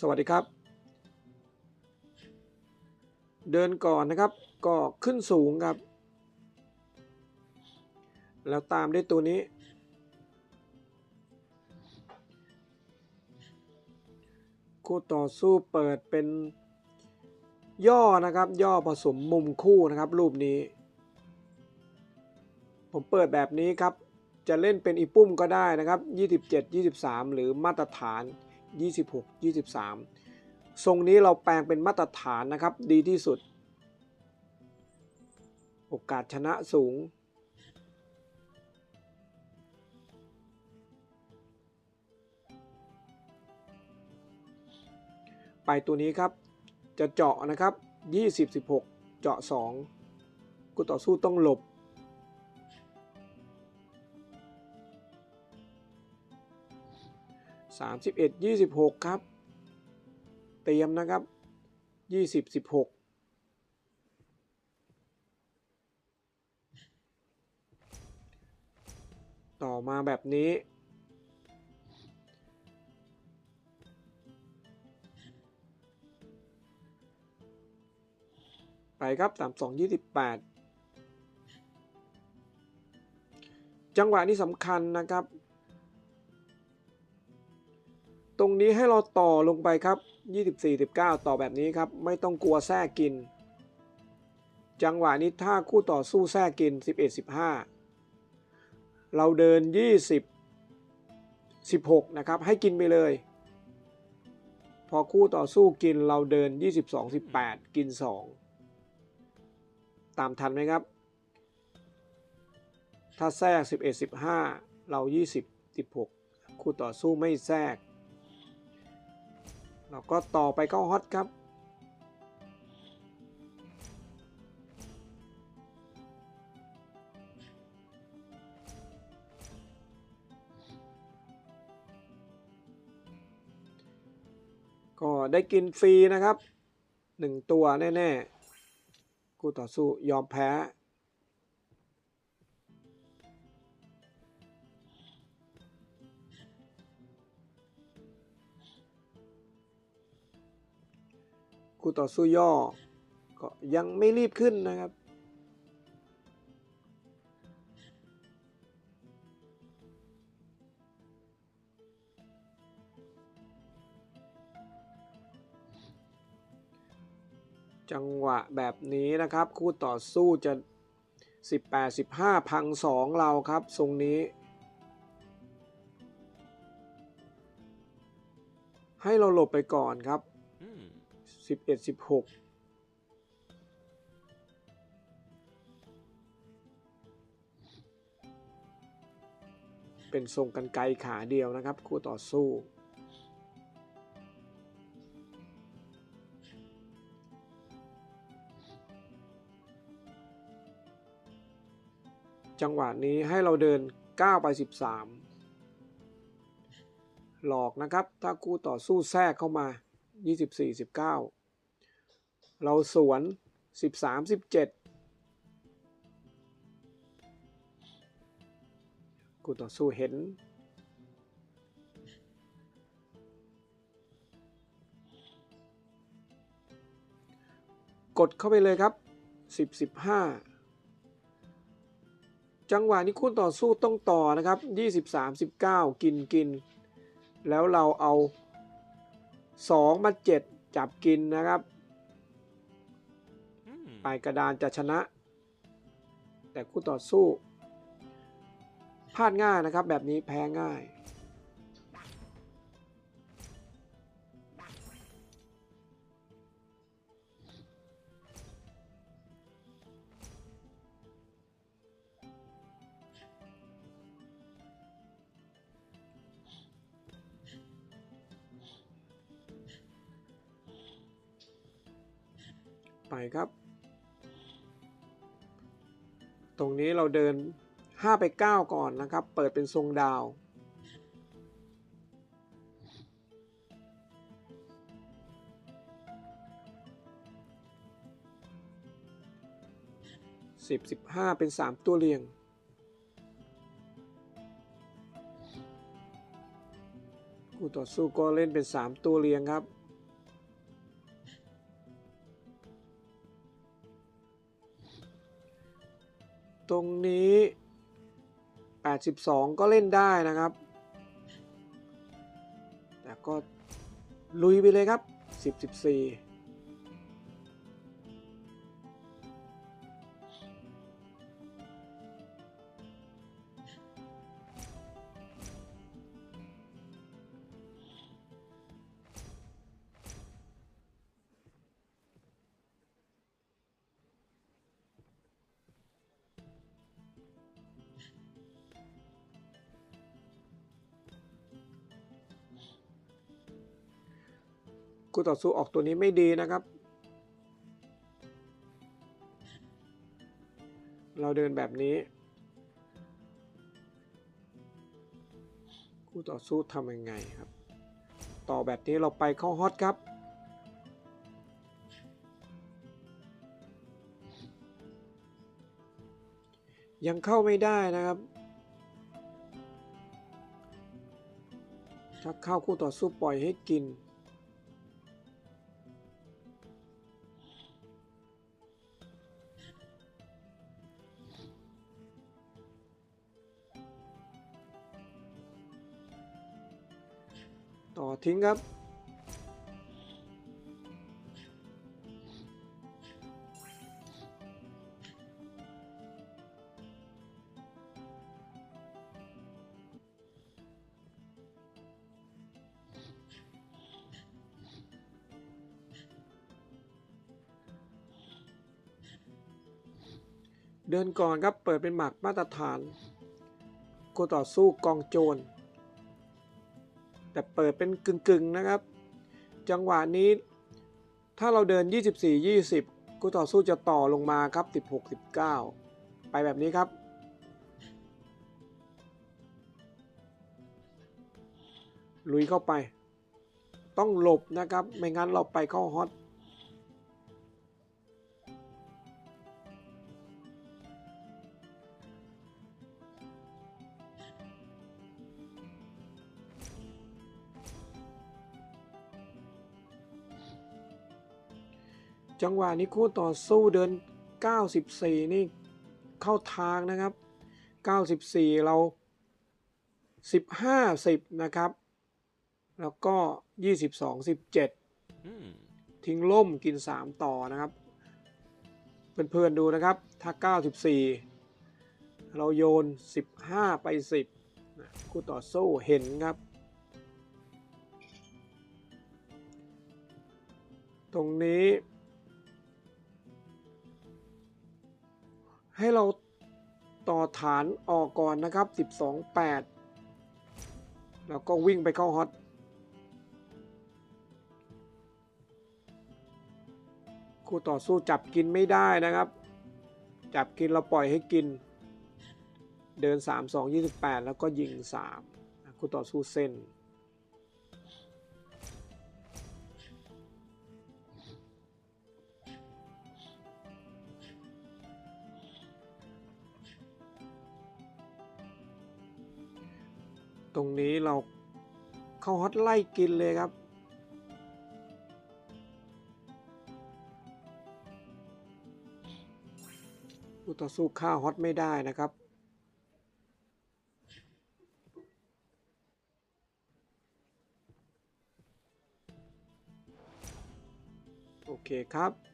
สวัสดีครับ เดินก่อนนะครับก็ขึ้นสูงครับ แล้วตามด้วยตัวนี้ คู่ต่อสู้เปิดเป็นย่อนะครับ ย่อผสมมุมคู่นะครับ รูปนี้ ผมเปิดแบบนี้ครับ จะเล่นเป็นอีปุ้มก็ได้นะครับ 27 23 หรือมาตรฐาน 26 23 ทรงนี้เราแปลงเป็นมาตรฐานนะครับ ดีที่สุด โอกาสชนะสูง ไปตัวนี้ครับ จะเจาะนะครับ 20 16 เจาะ 2 กูต่อสู้ต้องหลบ 31 26 ครับ เตรียมนะครับ 20 16ต่อมาแบบนี้ ไปครับ 32 28 จังหวะนี้สำคัญนะครับ รงนี้ให้เราต่อลงไปครับ 24 19 ต่อแบบนี้ครับ ไม่ต้องกลัวแทรกกิน จังหวะนี้ถ้าคู่ต่อสู้แทรกกิน 11 15 เราเดิน 20 16 นะครับ ให้กินไปเลย พอคู่ต่อสู้กินเราเดิน 22 18 กิน 2 ตามทันไหมครับ ถ้าแทรก 11 15 เรา 20 16คู่ต่อสู้ไม่แทรก เราก็ต่อไปเข้าฮอตครับ ก็ได้กินฟรีนะครับหนึ่งตัวแน่ ๆ คู่ต่อสู้ยอมแพ้ คู่ต่อสู้ย่อ ก็ยังไม่รีบขึ้นนะครับ จังหวะแบบนี้นะครับ คู่ต่อสู้จะ 18 15 พัง 2 เราครับทรงนี้ให้เราหลบไปก่อนครับ 11 16เป็นทรงกันไกลขาเดียวนะครับ คู่ต่อสู้ จังหวะนี้ให้เราเดิน 9 ไป 13 หลอกนะครับ ถ้าคู่ต่อสู้แทรกเข้ามา 24 19 เราสวน 13 17คู่ต่อสู้เห็น กดเข้าไปเลยครับ 10 15 จังหวะนี้คู่ต่อสู้ต้องต่อนะครับ 23 19 กินกิน แล้วเราเอา 2 มา 7 จับกินนะครับ ปลายกระดานจะชนะ แต่คู่ต่อสู้พลาดง่ายนะครับ แบบนี้แพ้ง่ายไปครับ ตรงนี้เราเดิน 5 ไป 9 ก่อนนะครับ เปิดเป็นทรงดาวสิบสิบห้าเป็นสามตัวเรียง คู่ต่อสู้ก็เล่นเป็นสามตัวเรียงครับ ตรงนี้ 82 ก็เล่นได้นะครับ แต่ก็ลุยไปเลยครับ 10 14 คู่ต่อสู้ออกตัวนี้ไม่ดีนะครับ เราเดินแบบนี้คู่ต่อสู้ทำยังไงครับ ต่อแบบนี้เราไปเข้าฮอตครับยังเข้าไม่ได้นะครับ ถ้าเข้าคู่ต่อสู้ปล่อยให้กิน ทิ้งครับเดินก่อนครับ เปิดเป็นหมากมาตรฐานคู่ต่อสู้กองโจร แต่เปิดเป็นกึ่งๆนะครับ จังหวะนี้ ถ้าเราเดิน 24 20กูต่อสู้จะต่อลงมาครับ 16 19 ไปแบบนี้ครับลุยเข้าไป ต้องหลบนะครับ ไม่งั้นเราไปเข้าฮอต จังหวะนี้คู่ต่อสู้เดิน 94 นี่เข้าทางนะครับ 94 เรา 15 10 นะครับ แล้วก็ 22 17 Hmm. ทิ้งล่มกิน 3 ต่อนะครับ เพื่อนๆดูนะครับ ถ้า 94 เราโยน 15 ไป 10นะคู่ต่อสู้เห็นครับตรงนี้ ให้เราต่อฐานออกก่อนนะครับ 12 8 แล้วก็วิ่งไปเข้าฮอตคู่ต่อสู้จับกินไม่ได้นะครับ จับกินเราปล่อยให้กิน เดิน 3 2 28 แล้วก็ยิง3คู่ต่อสู้เส้น ตรงนี้เราเข้าฮอตไล่กินเลยครับคู่ต่อสู้ฆ่าฮอตไม่ได้นะครับโอเคครับ